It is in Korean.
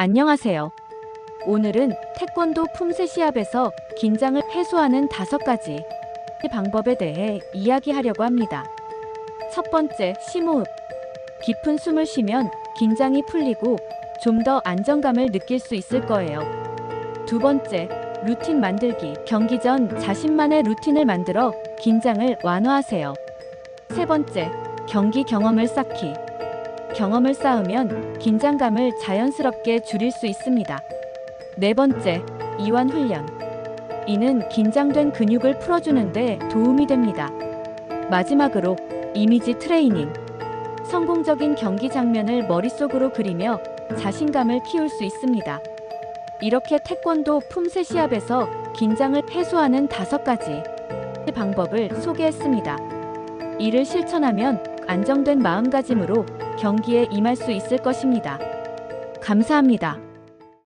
안녕하세요. 오늘은 태권도 품새 시합에서 긴장을 해소하는 다섯 가지 방법에 대해 이야기하려고 합니다. 첫 번째, 심호흡. 깊은 숨을 쉬면 긴장이 풀리고 좀 더 안정감을 느낄 수 있을 거예요. 두 번째, 루틴 만들기. 경기 전 자신만의 루틴을 만들어 긴장을 완화하세요. 세 번째, 경기 경험을 쌓기. 경험을 쌓으면 긴장감을 자연스럽게 줄일 수 있습니다. 네 번째, 이완 훈련. 이는 긴장된 근육을 풀어주는데 도움이 됩니다. 마지막으로 이미지 트레이닝. 성공적인 경기 장면을 머릿속으로 그리며 자신감을 키울 수 있습니다. 이렇게 태권도 품새 시합에서 긴장을 해소하는 다섯 가지 방법을 소개했습니다. 이를 실천하면 안정된 마음가짐으로 경기에 임할 수 있을 것입니다. 감사합니다.